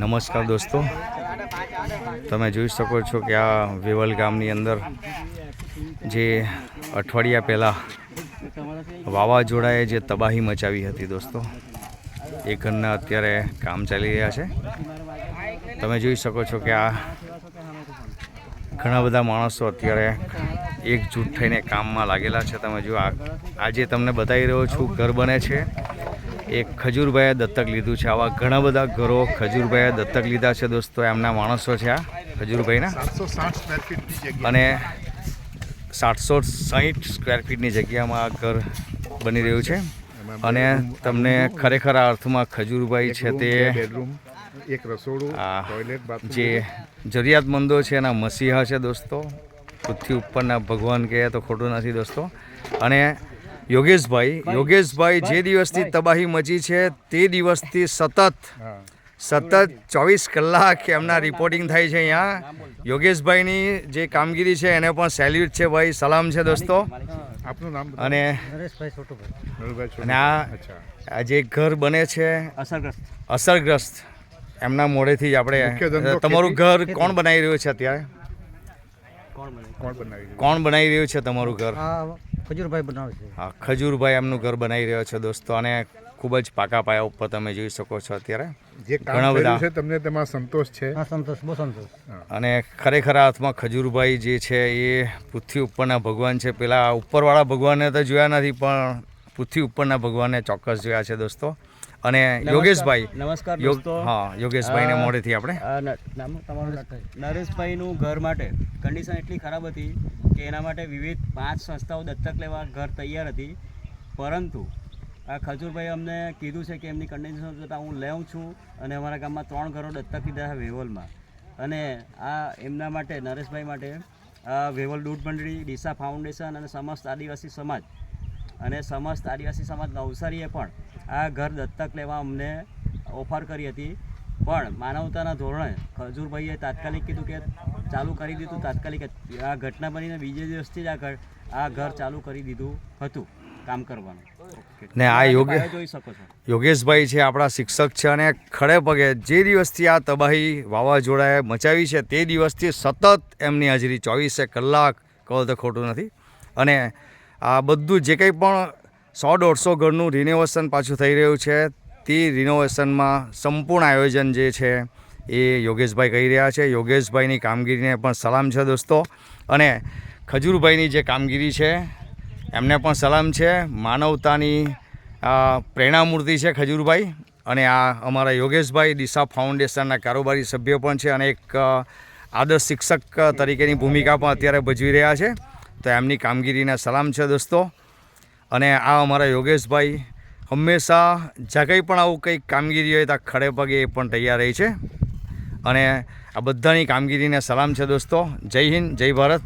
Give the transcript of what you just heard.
નમસ્કાર દોસ્તો. તમે જોઈ શકો છો કે આ વેવલ ગામની અંદર જે અઠવાડિયા પહેલાં વાવાઝોડાએ જે તબાહી મચાવી હતી દોસ્તો, એ ઘરના અત્યારે કામ ચાલી રહ્યા છે. તમે જોઈ શકો છો કે આ ઘણા બધા માણસો અત્યારે એકજૂટ થઈને કામમાં લાગેલા છે. તમે જો આજે તમને બતાવી રહ્યો છું, ઘર બને છે. એ ખજૂરભાઈએ દત્તક લીધું છે. આવા ઘણા બધા ઘરો ખજૂરભાઈએ દત્તક લીધા છે દોસ્તો. એમના માણસો છે આ ખજૂરભાઈના. અને સાતસો સાહીઠ સ્ક્વેર ફીટની જગ્યામાં આ ઘર બની રહ્યું છે. અને તમને ખરેખર આ અર્થમાં ખજૂરભાઈ છે તે એક રસોડું ટોયલેટ જે જરૂરિયાતમંદો છે એના મસીહા છે દોસ્તો. પૃથ્વી ઉપરના ભગવાન કહે તો ખોટું નથી દોસ્તો. અને યોગેશભાઈ યોગેશભાઈ જે દિવસથી તબાહી મચી છે તે દિવસથી સતત સતત ચોવીસ કલાક એમના રિપોર્ટિંગ થાય છે અહીંયા. યોગેશભાઈની જે કામગીરી છે એને પણ સેલ્યુટ છે ભાઈ. સલામ છે દોસ્તો. આપનું નામ અને અને આ આ જે ઘર બને છે અસરગ્રસ્ત. અસરગ્રસ્ત. એમના મોઢેથી જ આપણે તમારું ઘર કોણ બનાવી રહ્યું છે અત્યારે? કોણ બનાવી છે? કોણ બનાવી રહ્યું છે તમારું ઘર? ખજૂરભાઈ બનાવે છે. હા ખજૂરભાઈ એમનું ઘર બનાવી રહ્યો છે દોસ્તો અને ખૂબ જ પાકા પાયા ઉપર તમે જોઈ શકો છો અત્યારે. જે ઘણા બધા. છે તમને તેમાં સંતોષ છે? હા સંતોષ બહુ સંતોષ. અને ખરેખર હાથમાં ખજૂરભાઈ જે છે એ પૃથ્વી ઉપરના ભગવાન છે. પેલા ઉપરવાળા ભગવાનને તો જોયા નથી પણ પૃથ્વી ઉપરના ભગવાનને ચોક્કસ જોયા છે દોસ્તો. અને યોગેશભાઈ નમસ્કાર દોસ્તો. હા યોગેશભાઈને ને મોડેથી આપણે. નામ તમારું નરેશભાઈનું ઘર માટે કન્ડિશન એટલી ખરાબ હતી કે એના માટે વિવિધ પાંચ સંસ્થાઓ દત્તક લેવા ઘર તૈયાર હતી. પરંતુ આ ખજૂરભાઈ અમને કીધું છે કે એમની કન્ડિશન જોતાં હું લેઉં છું અને અમારા ગામમાં ત્રણ ઘરો દત્તક લીધા છે વેવલમાં. અને આ એમના માટે, નરેશભાઈ માટે વેવલ દૂધ મંડળી, ડીસા ફાઉન્ડેશન અને સમસ્ત આદિવાસી સમાજ અને સમસ્ત આદિવાસી સમાજ નવસારીએ પણ આ ઘર દત્તક લેવા અમને ઓફર કરી હતી. પણ માનવતાના ધોરણે ખજૂરભાઈએ તાત્કાલિક કીધું કે ચાલુ કરી દીધું. તાત્કાલિક આ ઘટના બનીને બીજે દિવસથી જ આ ઘર આ ઘર ચાલુ કરી દીધું હતું કામ કરવાનું. ને આ યોગે જોઈ શકો છો. યોગેશભાઈ છે આપણા શિક્ષક છે અને ખડે પગે જે દિવસથી આ તબાહી વાવાઝોડાએ મચાવી છે તે દિવસથી સતત એમની હાજરી. ચોવીસે કલાક કહો તો ખોટું નથી. અને આ બધું જે કંઈ પણ સો દોઢસો ઘરનું રિનોવેશન પાછું થઈ રહ્યું છે તે રિનોવેશનમાં સંપૂર્ણ આયોજન જે છે એ યોગેશભાઈ કહી રહ્યા છે. યોગેશભાઈની કામગીરીને પણ સલામ છે દોસ્તો. અને ખજૂરભાઈની જે કામગીરી છે, એમને પણ સલામ છે. માનવતાની પ્રેરણામૂર્તિ છે ખજૂરભાઈ. અને આ અમારા યોગેશભાઈ દિશા ફાઉન્ડેશનના કારોબારી સભ્ય પણ છે અને એક આદર્શ શિક્ષક તરીકેની ભૂમિકા પણ અત્યારે ભજવી રહ્યા છે. તો એમની કામગીરીને સલામ છે દોસ્તો. અને આ અમારા યોગેશભાઈ હંમેશા, જ્યાં પણ આવું કંઈક કામગીરી હોય ત્યાં ખડે પગે એ પણ તૈયાર રહી છે. અને આ બધાની કામગીરીને સલામ છે દોસ્તો. જય હિન્દ જય ભારત.